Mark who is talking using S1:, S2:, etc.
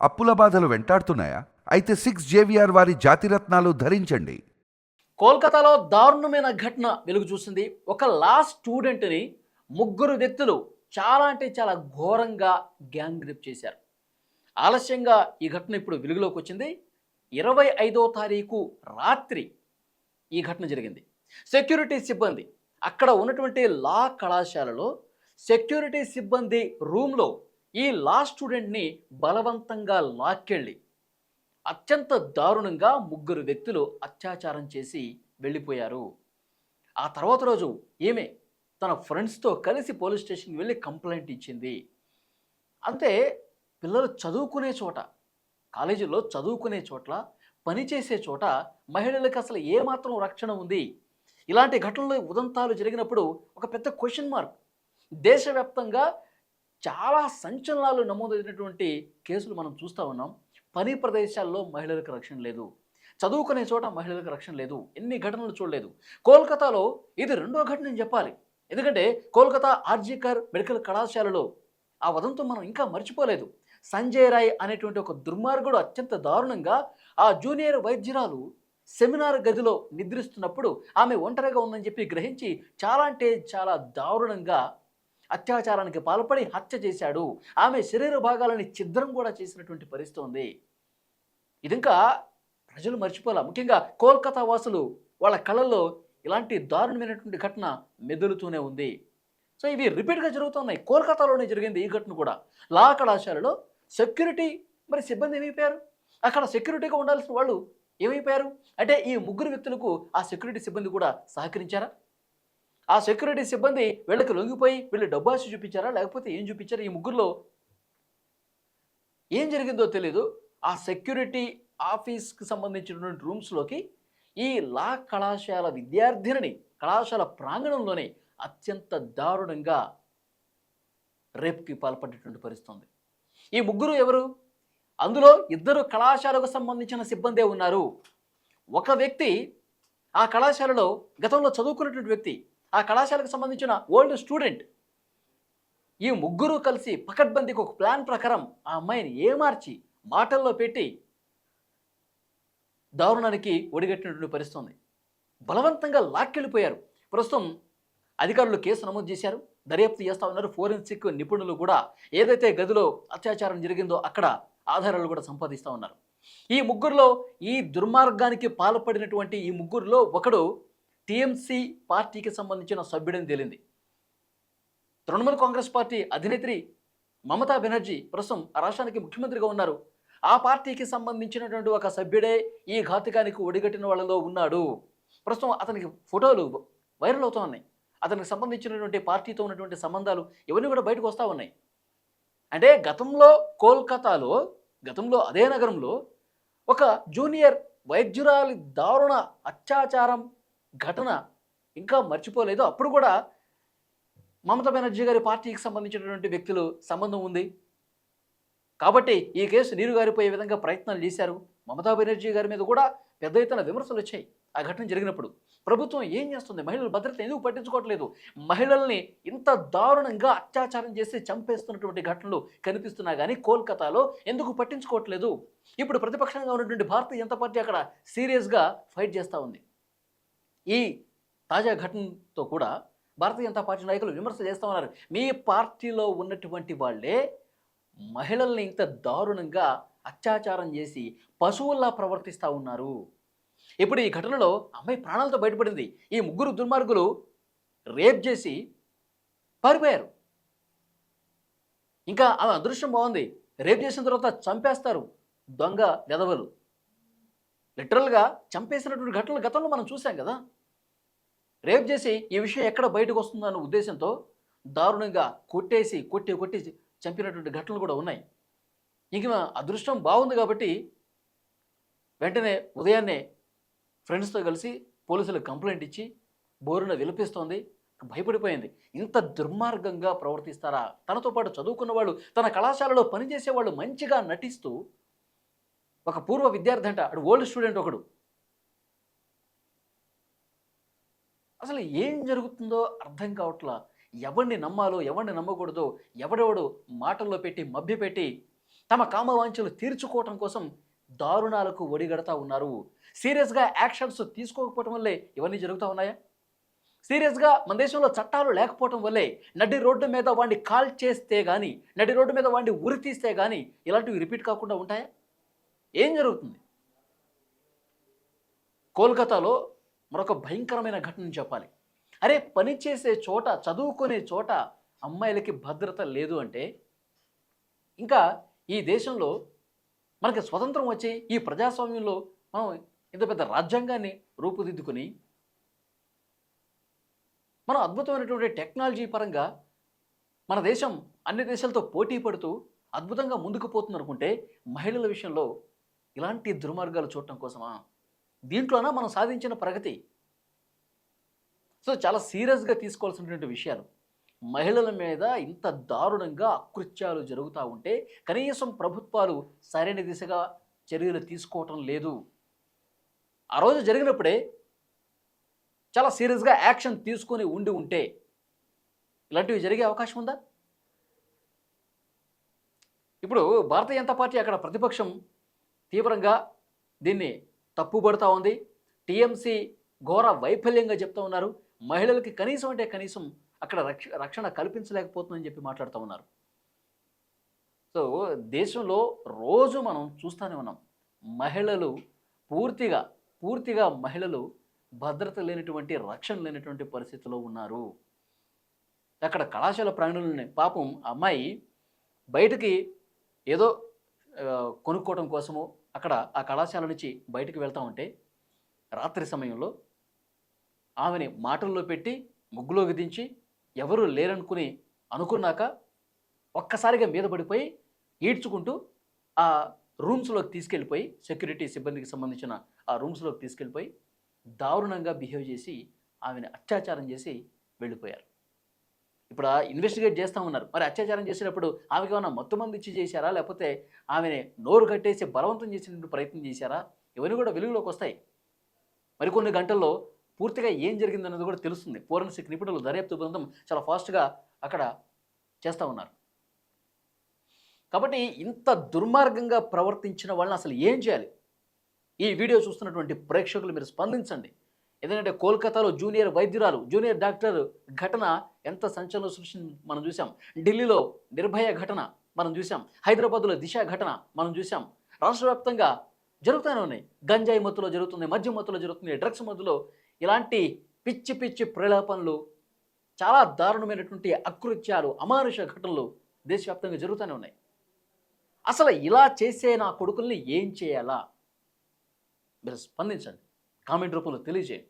S1: అప్పుల బాధలు వెంటాడుతున్నాయా? అయితే సిక్స్ జేవిఆర్ వారి జాతిరత్నాలు ధరించండి.
S2: కోల్కతాలో దారుణమైన ఘటన వెలుగు చూసింది. ఒక లా స్టూడెంట్ని ముగ్గురు వ్యక్తులు చాలా అంటే చాలా ఘోరంగా గ్యాంగ్ రేప్ చేశారు. ఆలస్యంగా ఈ ఘటన ఇప్పుడు వెలుగులోకి వచ్చింది. ఇరవై ఐదో తారీఖు రాత్రి ఈ ఘటన జరిగింది. సెక్యూరిటీ సిబ్బంది అక్కడ ఉన్నటువంటి లా కళాశాలలో సెక్యూరిటీ సిబ్బంది రూమ్లో ఈ లా స్టూడెంట్ని బలవంతంగా లాక్కెళ్ళి అత్యంత దారుణంగా ముగ్గురు వ్యక్తులు అత్యాచారం చేసి వెళ్ళిపోయారు. ఆ తర్వాత రోజు ఈమె తన ఫ్రెండ్స్తో కలిసి పోలీస్ స్టేషన్కి వెళ్ళి కంప్లైంట్ ఇచ్చింది. అంతే పిల్లలు చదువుకునే చోట కాలేజీలో చదువుకునే చోట్ల పనిచేసే చోట మహిళలకు అసలు ఏమాత్రం రక్షణ ఉంది? ఇలాంటి ఘటనలు ఉదంతాలు జరిగినప్పుడు ఒక పెద్ద క్వశ్చన్ మార్క్ దేశవ్యాప్తంగా చాలా సంచలనాలు నమోదైనటువంటి కేసులు మనం చూస్తూ ఉన్నాం. పని ప్రదేశాల్లో మహిళలకు రక్షణ లేదు. చదువుకునే చోట మహిళలకు రక్షణ లేదు. ఎన్ని ఘటనలు చూడలేదు. కోల్కతాలో ఇది రెండో ఘటన చెప్పాలి. ఎందుకంటే కోల్కతా ఆర్జీకర్ మెడికల్ కళాశాలలో ఆ వదంతో మనం ఇంకా మర్చిపోలేదు. సంజయ్ రాయ్ అనేటువంటి ఒక దుర్మార్గుడు అత్యంత దారుణంగా ఆ జూనియర్ వైద్యురాలు సెమినార్ గదిలో నిద్రిస్తున్నప్పుడు ఆమె ఒంటరిగా ఉందని చెప్పి గ్రహించి చాలా అంటే చాలా దారుణంగా అత్యాచారానికి పాల్పడి హత్య చేశాడు. ఆమె శరీర భాగాలని ఛిద్రం కూడా చేసినటువంటి పరిస్థితి ఉంది. ఇది ఇంకా ప్రజలు మర్చిపోలే. ముఖ్యంగా కోల్కతా వాసులు వాళ్ళ కళల్లో ఇలాంటి దారుణమైనటువంటి ఘటన మెదులుతూనే ఉంది. సో ఇవి రిపీట్గా జరుగుతున్నాయి. కోల్కతాలోనే జరిగింది ఈ ఘటన కూడా. లా కళాశాలలో సెక్యూరిటీ మరి సిబ్బంది ఏమైపోయారు? అక్కడ సెక్యూరిటీగా ఉండాల్సిన వాళ్ళు ఏమైపోయారు? అంటే ఈ ముగ్గురు వ్యక్తులకు ఆ సెక్యూరిటీ సిబ్బంది కూడా సహకరించారా? ఆ సెక్యూరిటీ సిబ్బంది వీళ్ళకి లొంగిపోయి వీళ్ళు డబ్బాసి చూపించారా? లేకపోతే ఏం చూపించారా? ఈ ముగ్గురులో ఏం జరిగిందో తెలీదు. ఆ సెక్యూరిటీ ఆఫీస్కి సంబంధించినటువంటి రూమ్స్లోకి ఈ లా కళాశాల విద్యార్థినిని కళాశాల ప్రాంగణంలోనే అత్యంత దారుణంగా రేప్కి పాల్పడేటువంటి పరిస్థితుంది. ఈ ముగ్గురు ఎవరు? అందులో ఇద్దరు కళాశాలకు సంబంధించిన సిబ్బందే ఉన్నారు. ఒక వ్యక్తి ఆ కళాశాలలో గతంలో చదువుకున్నటువంటి వ్యక్తి ఆ కళాశాలకు సంబంధించిన ఓల్డ్ స్టూడెంట్ ఈ ముగ్గురు కలిసి పకడ్బందీకి ఒక ప్లాన్ ప్రకారం ఆ అమ్మాయిని ఏమార్చి మాటల్లో పెట్టి దారుణానికి ఒడిగట్టినటువంటి పరిస్థితుంది బలవంతంగా లాక్కెళ్ళిపోయారు. ప్రస్తుతం అధికారులు కేసు నమోదు చేశారు. దర్యాప్తు చేస్తా ఉన్నారు. ఫోరెన్సిక్ నిపుణులు కూడా ఏదైతే గదిలో అత్యాచారం జరిగిందో అక్కడ ఆధారాలు కూడా సంపాదిస్తూ ఉన్నారు. ఈ ముగ్గురులో ఈ దుర్మార్గానికి పాల్పడినటువంటి ఈ ముగ్గురులో ఒకడు టీఎంసీ పార్టీకి సంబంధించిన సభ్యుడని తేలింది. తృణమూల్ కాంగ్రెస్ పార్టీ అధినేత్రి మమతా బెనర్జీ ప్రస్తుతం ఆ రాష్ట్రానికి ముఖ్యమంత్రిగా ఉన్నారు. ఆ పార్టీకి సంబంధించినటువంటి ఒక సభ్యుడే ఈ ఘాతకానికి ఒడిగట్టిన వాళ్ళలో ఉన్నాడు. ప్రస్తుతం అతనికి ఫోటోలు వైరల్ అవుతూ ఉన్నాయి. అతనికి సంబంధించినటువంటి పార్టీతో ఉన్నటువంటి సంబంధాలు ఇవన్నీ కూడా బయటకు వస్తూ ఉన్నాయి. అంటే గతంలో కోల్కతాలో గతంలో అదే నగరంలో ఒక జూనియర్ వైద్యురాలి దారుణ అత్యాచారం ఘటన ఇంకా మర్చిపోలేదు. అప్పుడు కూడా మమతా బెనర్జీ గారి పార్టీకి సంబంధించినటువంటి వ్యక్తులు సంబంధం ఉంది. కాబట్టి ఈ కేసు నీరు గారిపోయే విధంగా ప్రయత్నాలు చేశారు. మమతా బెనర్జీ గారి మీద కూడా పెద్ద ఎత్తున విమర్శలు వచ్చాయి ఆ ఘటన జరిగినప్పుడు. ప్రభుత్వం ఏం చేస్తుంది? మహిళల భద్రత ఎందుకు పట్టించుకోవట్లేదు? మహిళల్ని ఇంత దారుణంగా అత్యాచారం చేసి చంపేస్తున్నటువంటి ఘటనలు కనిపిస్తున్నా కానీ కోల్కతాలో ఎందుకు పట్టించుకోవట్లేదు? ఇప్పుడు ప్రతిపక్షంగా ఉన్నటువంటి భారతీయ జనతా పార్టీ అక్కడ సీరియస్గా ఫైట్ చేస్తూ ఉంది. ఈ తాజా ఘటనతో కూడా భారతీయ జనతా పార్టీ నాయకులు విమర్శ చేస్తూ ఉన్నారు మీ పార్టీలో ఉన్నటువంటి వాళ్ళే మహిళల్ని ఇంత దారుణంగా అత్యాచారం చేసి పశువుల్లా ప్రవర్తిస్తూ ఉన్నారు. ఇప్పుడు ఈ ఘటనలో అమ్మాయి ప్రాణాలతో బయటపడింది. ఈ ముగ్గురు దుర్మార్గులు రేప్ చేసి పారిపోయారు. ఇంకా ఆమె అదృష్టం బాగుంది. రేప్ చేసిన తర్వాత చంపేస్తారు దొంగ వెదవలు లిటరల్గా చంపేసినటువంటి ఘటనలు గతంలో మనం చూసాం కదా. రేపు చేసి ఈ విషయం ఎక్కడ బయటకు వస్తుందన్న ఉద్దేశంతో దారుణంగా కొట్టేసి కొట్టి కొట్టి చంపినటువంటి ఘటనలు కూడా ఉన్నాయి. ఇంక అదృష్టం బాగుంది కాబట్టి వెంటనే ఉదయాన్నే ఫ్రెండ్స్తో కలిసి పోలీసులకు కంప్లైంట్ ఇచ్చి బోరున విలపిస్తోంది. భయపడిపోయింది. ఇంత దుర్మార్గంగా ప్రవర్తిస్తారా? తనతో పాటు చదువుకున్న వాళ్ళు తన కళాశాలలో పనిచేసే వాళ్ళు మంచిగా నటిస్తూ ఒక పూర్వ విద్యార్థి అంట అటు ఓల్డ్ స్టూడెంట్ ఒకడు అసలు ఏం జరుగుతుందో అర్థం కావట్లా. ఎవరిని నమ్మాలో ఎవరిని నమ్మకూడదో ఎవడెవడు మాటల్లో పెట్టి మభ్యపెట్టి తమ కామవాంఛలు తీర్చుకోవటం కోసం దారుణాలకు ఒడిగడతా ఉన్నారు. సీరియస్గా యాక్షన్స్ తీసుకోకపోవటం వల్లే ఇవన్నీ జరుగుతూ ఉన్నాయా? సీరియస్గా మన దేశంలో చట్టాలు లేకపోవటం వల్లే నడి రోడ్డు మీద వాడిని కాల్ చేస్తే కానీ నడి రోడ్డు మీద వాడిని ఉరి తీస్తే కానీ ఇలాంటివి రిపీట్ కాకుండా ఉంటాయా? ఏం జరుగుతుంది? కోల్కతాలో మరొక భయంకరమైన ఘటన చెప్పాలి. అరే పని చేసే చోట చదువుకునే చోట అమ్మాయిలకి భద్రత లేదు అంటే? ఇంకా ఈ దేశంలో మనకి స్వతంత్రం వచ్చి ఈ ప్రజాస్వామ్యంలో మనం ఇంత పెద్ద రాజ్యాంగాన్ని రూపుదిద్దుకుని మనం అద్భుతమైనటువంటి టెక్నాలజీ పరంగా మన దేశం అన్ని దేశాలతో పోటీ పడుతూ అద్భుతంగా ముందుకు పోతుంది అనుకుంటే మహిళల విషయంలో ఇలాంటి దుర్మార్గాలు చూడటం కోసమా? దీంట్లోనా మనం సాధించిన ప్రగతి? సో చాలా సీరియస్గా తీసుకోవాల్సినటువంటి విషయాలు. మహిళల మీద ఇంత దారుణంగా అకృత్యాలు జరుగుతూ ఉంటే కనీసం ప్రభుత్వాలు సరైన దిశగా చర్యలు తీసుకోవటం లేదు. ఆ రోజు జరిగినప్పుడే చాలా సీరియస్గా యాక్షన్ తీసుకొని ఉండి ఉంటే ఇలాంటివి జరిగే అవకాశం ఉందా? ఇప్పుడు భారతీయ జనతా పార్టీ అక్కడ ప్రతిపక్షం తీవ్రంగా దీన్ని తప్పుపడుతూ ఉంది. టీఎంసీ ఘోర వైఫల్యంగా చెప్తా ఉన్నారు. మహిళలకి కనీసం అంటే కనీసం అక్కడ రక్ష రక్షణ కల్పించలేకపోతుందని చెప్పి మాట్లాడుతూ ఉన్నారు. సో దేశంలో రోజు మనం చూస్తూనే ఉన్నాం. మహిళలు పూర్తిగా పూర్తిగా మహిళలు భద్రత లేనటువంటి రక్షణ లేనటువంటి పరిస్థితిలో ఉన్నారు. అక్కడ కళాశాల ప్రాణులని పాపం అమ్మాయి బయటికి ఏదో కొనుక్కోవటం కొనుక్కోవడం కోసము అక్కడ ఆ కళాశాల నుంచి బయటకు వెళ్తా ఉంటే రాత్రి సమయంలో ఆమెని మాటల్లో పెట్టి ముగ్గులోకి దించి ఎవరు లేరనుకుని అనుకున్నాక ఒక్కసారిగా మీద పడిపోయి ఈడ్చుకుంటూ ఆ రూమ్స్లోకి తీసుకెళ్ళిపోయి సెక్యూరిటీ సిబ్బందికి సంబంధించిన ఆ రూమ్స్లోకి తీసుకెళ్ళిపోయి దారుణంగా బిహేవ్ చేసి ఆమెను అత్యాచారం చేసి వెళ్ళిపోయారు. ఇప్పుడు ఇన్వెస్టిగేట్ చేస్తూ ఉన్నారు. మరి అత్యాచారం చేసేటప్పుడు ఆమెకి ఏమైనా మొత్తం మంది ఇచ్చి చేశారా? లేకపోతే ఆమెని నోరు కట్టేసి బలవంతం చేసినటువంటి ప్రయత్నం చేశారా? ఇవన్నీ కూడా వెలుగులోకి వస్తాయి. మరికొన్ని గంటల్లో పూర్తిగా ఏం జరిగిందన్నది కూడా తెలుస్తుంది. ఫోరెన్సిక్ నిపుణులు దర్యాప్తు బృందం చాలా ఫాస్ట్గా అక్కడ చేస్తూ ఉన్నారు. కాబట్టి ఇంత దుర్మార్గంగా ప్రవర్తించిన వాళ్ళని అసలు ఏం చేయాలి? ఈ వీడియో చూస్తున్నటువంటి ప్రేక్షకులు మీరు స్పందించండి. ఎందుకంటే కోల్కతాలో జూనియర్ వైద్యురాలు జూనియర్ డాక్టర్ ఘటన ఎంత సంచలనం సృష్టి మనం చూసాం ఢిల్లీలో నిర్భయ ఘటన మనం చూసాం హైదరాబాద్లో దిశ ఘటన మనం చూసాం రాష్ట్ర వ్యాప్తంగా జరుగుతూనే ఉన్నాయి. గంజాయి మత్తులో జరుగుతుంది మద్యం మత్తులో జరుగుతుంది డ్రగ్స్ మత్తులో ఇలాంటి పిచ్చి పిచ్చి ప్రలాపనలు చాలా దారుణమైనటువంటి అకృత్యాలు అమానుష ఘటనలు దేశవ్యాప్తంగా జరుగుతూనే ఉన్నాయి. అసలు ఇలా చేసే నా కొడుకుల్ని ఏం చేయాలా? మీరు స్పందించండి. కామెంట్ రూపంలో తెలియజేయండి.